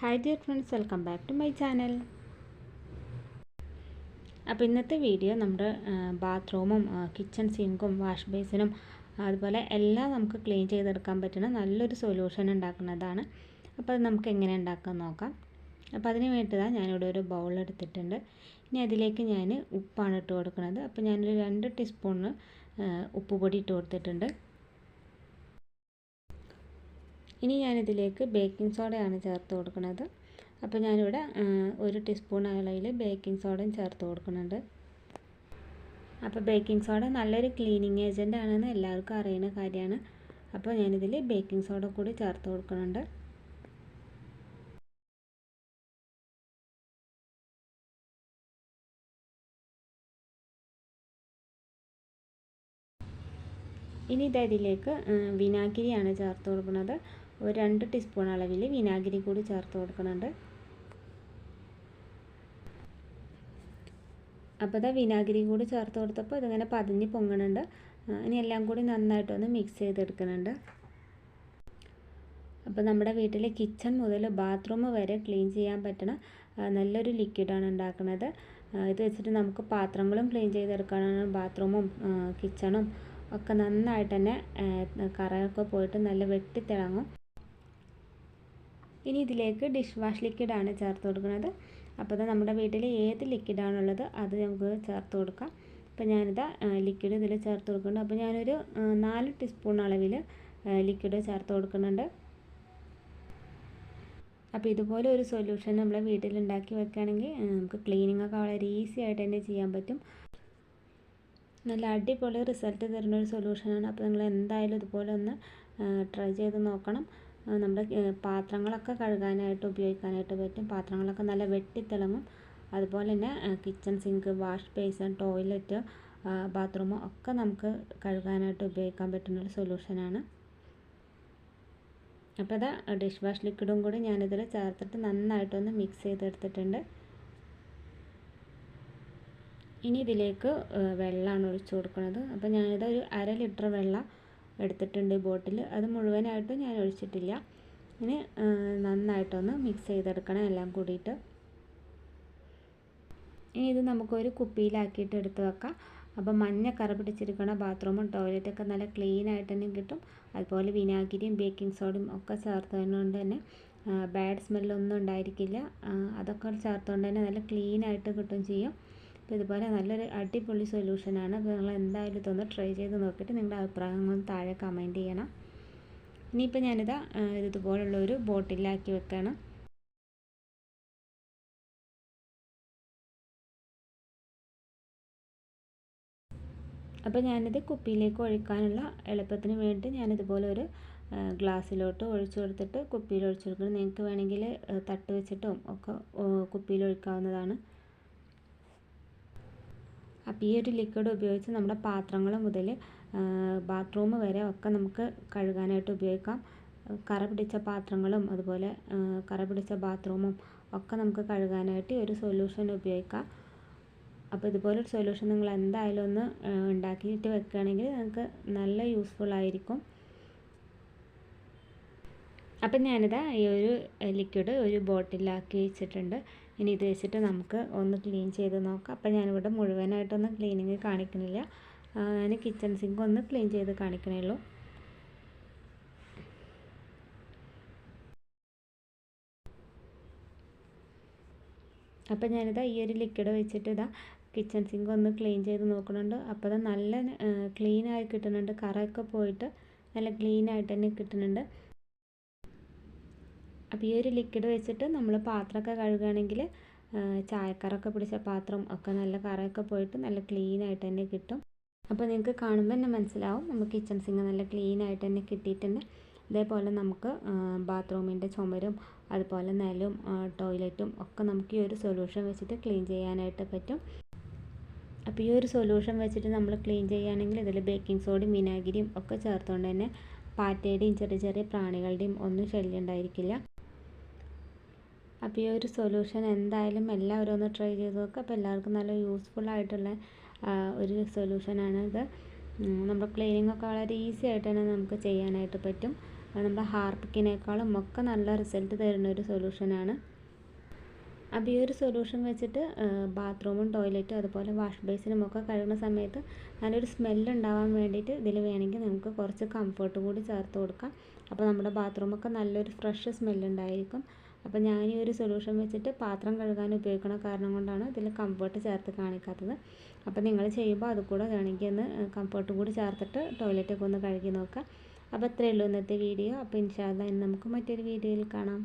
Hi dear friends welcome back to my channel അപ്പോൾ ഇന്നത്തെ video നമ്മുടെ ബാത്റൂമും കിച്ചൺ സിങ്കും വാഷ് ബേസിനും അതുപോലെ എല്ലാം നമുക്ക് ക്ലീൻ ചെയ്തെടുക്കാൻ പറ്റുന്ന നല്ലൊരു സൊല്യൂഷൻ ഉണ്ടാക്കുന്നതാണ്. അപ്പോൾ അത് നമുക്ക് എങ്ങനെ ഉണ്ടാക്കാൻ നോക്കാം. അപ്പോൾ അതിന് വേണ്ടിയതാണ് ഞാനിവിടെ ഒരു ബൗൾ എടുത്തിട്ടുണ്ട്. ഇനി അതിലേക്ക് ഞാൻ ഉപ്പാണ് ഇട്ട് കൊടുക്കുന്നത്. അപ്പോൾ ഞാനൊരു രണ്ട് ടീസ്പൂണ് ഉപ്പ് പൊടി ഇട്ട് കൊടുത്തിട്ടുണ്ട്. ഇനി ഞാനിതിലേക്ക് ബേക്കിംഗ് സോഡയാണ് ചേർത്ത് കൊടുക്കുന്നത്. അപ്പോൾ ഞാനിവിടെ ഒരു ടീസ്പൂൺ അളവിൽ ബേക്കിംഗ് സോഡയും ചേർത്ത് കൊടുക്കുന്നുണ്ട്. അപ്പോൾ ബേക്കിംഗ് സോഡ നല്ലൊരു ക്ലീനിങ് ഏജന്റ് ആണെന്ന് എല്ലാവർക്കും അറിയുന്ന കാര്യമാണ്. അപ്പോൾ ഞാനിതിൽ ബേക്കിംഗ് സോഡ കൂടി ചേർത്ത് കൊടുക്കുന്നുണ്ട്. ഇനി ഇത് ഇതിലേക്ക് വിനാഗിരിയാണ് ചേർത്ത് കൊടുക്കുന്നത്. ഒരു രണ്ട് ടീസ്പൂൺ അളവിൽ വിനാഗിരി കൂടി ചേർത്ത് കൊടുക്കുന്നുണ്ട്. അപ്പോൾ ഇതാ വിനാഗിരി കൂടി ചേർത്ത് കൊടുത്തപ്പോൾ ഇതിങ്ങനെ പതിഞ്ഞ് പൊങ്ങണുണ്ട്. ഇനി എല്ലാം കൂടി നന്നായിട്ടൊന്ന് മിക്സ് ചെയ്തെടുക്കുന്നുണ്ട്. അപ്പോൾ നമ്മുടെ വീട്ടിലെ കിച്ചൺ മുതൽ ബാത്റൂം വരെ ക്ലീൻ ചെയ്യാൻ പറ്റണ നല്ലൊരു ലിക്വിഡാണ് ഉണ്ടാക്കുന്നത് ഇത് വെച്ചിട്ട് നമുക്ക് പാത്രങ്ങളും ക്ലീൻ ചെയ്തെടുക്കാനാണ് ബാത്റൂമും കിച്ചണും ഒക്കെ നന്നായിട്ട് തന്നെ കറയൊക്കെ പോയിട്ട് നല്ല വെട്ടിത്തിളങ്ങും. ഇനി ഇതിലേക്ക് ഡിഷ് വാഷ് ലിക്വിഡാണ് ചേർത്ത് കൊടുക്കുന്നത്. അപ്പോൾ നമ്മുടെ വീട്ടിൽ ഏത് ലിക്വിഡാണുള്ളത് അത് നമുക്ക് ചേർത്ത് കൊടുക്കാം. അപ്പോൾ ഞാനിതാ ലിക്വിഡ് ഇതിൽ ചേർത്ത് കൊടുക്കുന്നുണ്ട്. അപ്പോൾ ഞാനൊരു നാല് ടീസ്പൂൺ അളവിൽ ലിക്വിഡ് ചേർത്ത് കൊടുക്കുന്നുണ്ട്. അപ്പോൾ ഇതുപോലെ ഒരു സൊല്യൂഷൻ നമ്മൾ വീട്ടിൽ ഉണ്ടാക്കി വെക്കുകയാണെങ്കിൽ നമുക്ക് ക്ലീനിങ് ഒക്കെ വളരെ ഈസി ആയിട്ട് തന്നെ ചെയ്യാൻ പറ്റും. നല്ല അടിപൊളി റിസൾട്ട് തരുന്ന ഒരു സൊല്യൂഷനാണ് അപ്പോൾ നിങ്ങൾ എന്തായാലും ഇതുപോലെ ഒന്ന് ട്രൈ ചെയ്ത് നോക്കണം. നമ്മുടെ പാത്രങ്ങളൊക്കെ കഴുകാനായിട്ട് ഉപയോഗിക്കാനായിട്ട് പറ്റും. പാത്രങ്ങളൊക്കെ നല്ല വെട്ടിത്തിളങ്ങും. അതുപോലെ തന്നെ kitchen sink wash basin toilet bathroom ഒക്കെ നമുക്ക് കഴുകാനായിട്ട് ഉപയോഗിക്കാൻ പറ്റുന്ന ഒരു സൊല്യൂഷനാണ് അപ്പോൾ ഇതാ ഡിഷ് വാഷ് ലിക്വിഡും കൂടി ഞാനിതിൽ ചേർത്തിട്ട് നന്നായിട്ടൊന്ന് മിക്സ് ചെയ്തെടുത്തിട്ടുണ്ട്. ഇനി ഇതിലേക്ക് വെള്ളമാണ് ഒഴിച്ചു കൊടുക്കുന്നത്. അപ്പോൾ ഞാനിത് ഒരു അര ലിറ്റർ വെള്ളം എടുത്തിട്ടുണ്ട് ബോട്ടിൽ. അത് മുഴുവനായിട്ടും ഞാൻ ഒഴിച്ചിട്ടില്ല. ഇനി നന്നായിട്ടൊന്ന് മിക്സ് ചെയ്തെടുക്കണം എല്ലാം കൂടിയിട്ട്. ഇനി ഇത് നമുക്കൊരു കുപ്പിയിലാക്കിയിട്ട് എടുത്ത് വെക്കാം. അപ്പോൾ മഞ്ഞ കറ പിടിച്ചിരിക്കണ ബാത്റൂമും ടോയ്ലറ്റൊക്കെ നല്ല ക്ലീൻ ആയിട്ട് തന്നെ കിട്ടും. അതുപോലെ വിനാഗിരിയും ബേക്കിംഗ് സോഡയും ഒക്കെ ചേർത്തതുകൊണ്ട് തന്നെ ബാഡ് സ്മെല്ലൊന്നും ഉണ്ടായിരിക്കില്ല. അതൊക്കെ ചേർത്തുകൊണ്ട് തന്നെ നല്ല ക്ലീൻ ആയിട്ട് കിട്ടും ചെയ്യും. അപ്പോൾ ഇതുപോലെ നല്ലൊരു അടിപൊളി സൊല്യൂഷനാണ് അപ്പോൾ നിങ്ങൾ എന്തായാലും ഇതൊന്ന് ട്രൈ ചെയ്ത് നോക്കിയിട്ട് നിങ്ങളുടെ അഭിപ്രായങ്ങൾ താഴെ കമന്റ് ചെയ്യണം. ഇനിയിപ്പോൾ ഞാനിതാ ഇതുപോലുള്ള ഒരു ബോട്ടിലാക്കി വെക്കണം. അപ്പോൾ ഞാനിത് കുപ്പിയിലേക്ക് ഒഴിക്കാനുള്ള എളുപ്പത്തിന് വേണ്ടി ഞാനിതുപോലെ ഒരു ഗ്ലാസ്സിലോട്ട് ഒഴിച്ചു കൊടുത്തിട്ട് കുപ്പിയിൽ ഒഴിച്ചു കൊടുക്കണം. നിങ്ങൾക്ക് വേണമെങ്കിൽ തട്ട് വെച്ചിട്ടും ഒക്കെ കുപ്പിയിൽ ഒഴിക്കാവുന്നതാണ്. അപ്പോൾ ഈ ഒരു ലിക്വിഡ് ഉപയോഗിച്ച് നമ്മുടെ പാത്രങ്ങൾ മുതൽ ബാത്റൂം വരെ ഒക്കെ നമുക്ക് കഴുകാനായിട്ട് ഉപയോഗിക്കാം. കറ പിടിച്ച പാത്രങ്ങളും അതുപോലെ കറ പിടിച്ച ബാത്റൂമും ഒക്കെ നമുക്ക് കഴുകാനായിട്ട് ഒരു സൊല്യൂഷൻ ഉപയോഗിക്കാം. അപ്പോൾ ഇതുപോലൊരു സൊല്യൂഷൻ നിങ്ങൾ എന്തായാലും ഒന്ന് ഉണ്ടാക്കിയിട്ട് വെക്കുകയാണെങ്കിൽ നിങ്ങൾക്ക് നല്ല യൂസ്ഫുൾ ആയിരിക്കും. അപ്പം ഞാനിതാ ഈ ഒരു ലിക്വിഡ് ഒരു ബോട്ടിലാക്കി വെച്ചിട്ടുണ്ട്. ഇനി ഇത് വെച്ചിട്ട് നമുക്ക് ഒന്ന് ക്ലീൻ ചെയ്ത് നോക്കാം. അപ്പം ഞാനിവിടെ മുഴുവനായിട്ടൊന്നും ക്ലീനിങ് കാണിക്കുന്നില്ല ഞാൻ കിച്ചൺ സിങ്ക് ഒന്ന് ക്ലീൻ ചെയ്ത് കാണിക്കണേ ഉള്ളൂ. അപ്പം ഞാനിതാ ഈ ഒരു ലിക്വിഡ് വെച്ചിട്ട് ഇതാ കിച്ചൺ സിങ്ക് ഒന്ന് ക്ലീൻ ചെയ്ത് നോക്കുന്നുണ്ട് അപ്പോൾ അത് നല്ല ക്ലീനായി കിട്ടുന്നുണ്ട്. കറയൊക്കെ പോയിട്ട് നല്ല ക്ലീനായിട്ട് തന്നെ കിട്ടുന്നുണ്ട്. അപ്പോൾ ഈ ഒരു ലിക്വിഡ് വെച്ചിട്ട് നമ്മൾ പാത്രമൊക്കെ കഴുകുകയാണെങ്കിൽ ചായക്കറൊക്കെ പിടിച്ച പാത്രം ഒക്കെ നല്ല കറയൊക്കെ പോയിട്ട് നല്ല ക്ലീൻ ആയിട്ട് തന്നെ കിട്ടും. അപ്പോൾ നിങ്ങൾക്ക് കാണുമ്പോൾ തന്നെ മനസ്സിലാവും. നമുക്ക് കിച്ചൺ സിങ്ക് നല്ല ക്ലീൻ ആയിട്ട് തന്നെ കിട്ടിയിട്ടുണ്ട്. ഇതേപോലെ നമുക്ക് ബാത്റൂമിന്റെ ചുമരും അതുപോലെ നിലവും ടോയ്ലറ്റും ഒക്കെ നമുക്ക് ഈ ഒരു സൊല്യൂഷൻ വെച്ചിട്ട് ക്ലീൻ ചെയ്യാനായിട്ട് പറ്റും. അപ്പോൾ ഈ ഒരു സൊല്യൂഷൻ വെച്ചിട്ട് നമ്മൾ ക്ലീൻ ചെയ്യുകയാണെങ്കിൽ ഇതിൽ ബേക്കിംഗ് സോഡയും വിനാഗിരിയും ഒക്കെ ചേർത്തുകൊണ്ട് തന്നെ പാറ്റയുടെയും ചെറിയ ചെറിയ പ്രാണികളുടെയും ഒന്നും ശല്യം ഉണ്ടായിരിക്കില്ല. അപ്പോൾ ഈ ഒരു സൊല്യൂഷൻ എന്തായാലും എല്ലാവരും ഒന്ന് ട്രൈ ചെയ്ത് നോക്കുക അപ്പോൾ എല്ലാവർക്കും നല്ല യൂസ്ഫുൾ ആയിട്ടുള്ള ഒരു സൊല്യൂഷനാണ് ഇത്. നമ്മുടെ ക്ലീനിങ് ഒക്കെ വളരെ ഈസി ആയിട്ട് തന്നെ നമുക്ക് ചെയ്യാനായിട്ട് പറ്റും. നമ്മുടെ ഹാർപ്പിക്കിനേക്കാളും ഒക്കെ നല്ല റിസൾട്ട് തരുന്ന ഒരു സൊല്യൂഷനാണ് അപ്പോൾ ഈ ഒരു സൊല്യൂഷൻ വെച്ചിട്ട് ബാത്റൂമും ടോയ്ലറ്റും അതുപോലെ വാഷ് ബേസിനും ഒക്കെ കഴുകുന്ന സമയത്ത് നല്ലൊരു സ്മെല്ല് ഉണ്ടാവാൻ വേണ്ടിയിട്ട് ഇതിൽ വേണമെങ്കിൽ നമുക്ക് കുറച്ച് കംഫർട്ട് കൂടി ചേർത്ത് കൊടുക്കാം. അപ്പോൾ നമ്മുടെ ബാത്റൂമൊക്കെ നല്ലൊരു ഫ്രഷ് സ്മെല്ല് ഉണ്ടായിരിക്കും. അപ്പോൾ ഞാൻ ഈ ഒരു സൊല്യൂഷൻ വെച്ചിട്ട് പാത്രം കഴുകാൻ ഉപയോഗിക്കുന്ന കാരണം കൊണ്ടാണ് ഇതിൽ കംഫർട്ട് ചേർത്ത് കാണിക്കാത്തത്. അപ്പോൾ നിങ്ങൾ ചെയ്യുമ്പോൾ അത് കൂടെ വേണമെങ്കിൽ ഒന്ന് കംഫർട്ട് കൂടി ചേർത്തിട്ട് ടോയ്ലറ്റൊക്കെ ഒന്ന് കഴുകി നോക്കുക. അപ്പോൾ ഇത്രയേ ഉള്ളൂ ഇന്നത്തെ വീഡിയോ അപ്പോൾ ഇൻഷാല്ല ഇന്ന് നമുക്ക് മറ്റൊരു വീഡിയോയിൽ കാണാം.